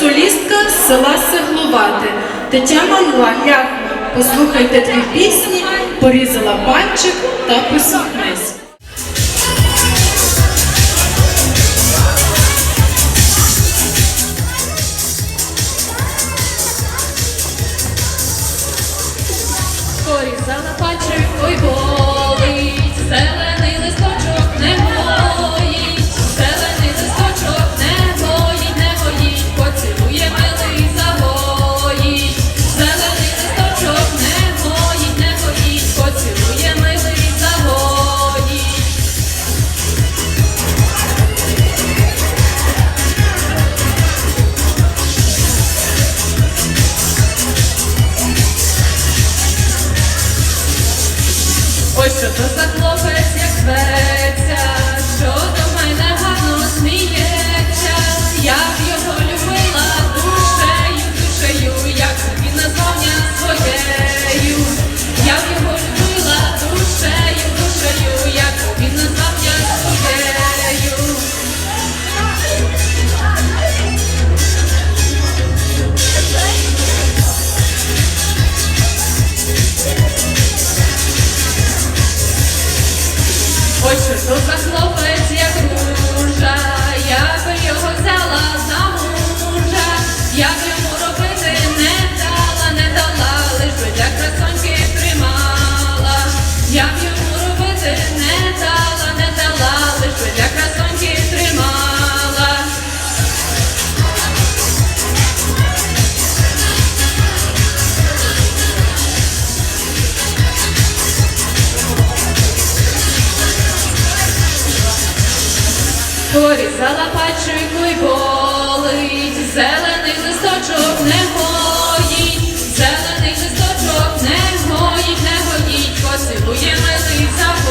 солістка з села Сегловати Тетяна Лаяк. Послухайте дві пісні, порізала пальчик та посміхнись. Порізала пальчик, ой бо. Ось що то захлопець як весь. Хоч що за хлопець Порізала пальчику ну й болить, зелений листочок не гоїть, зелений листочок не гоїть, не гоїть, посилує милий за.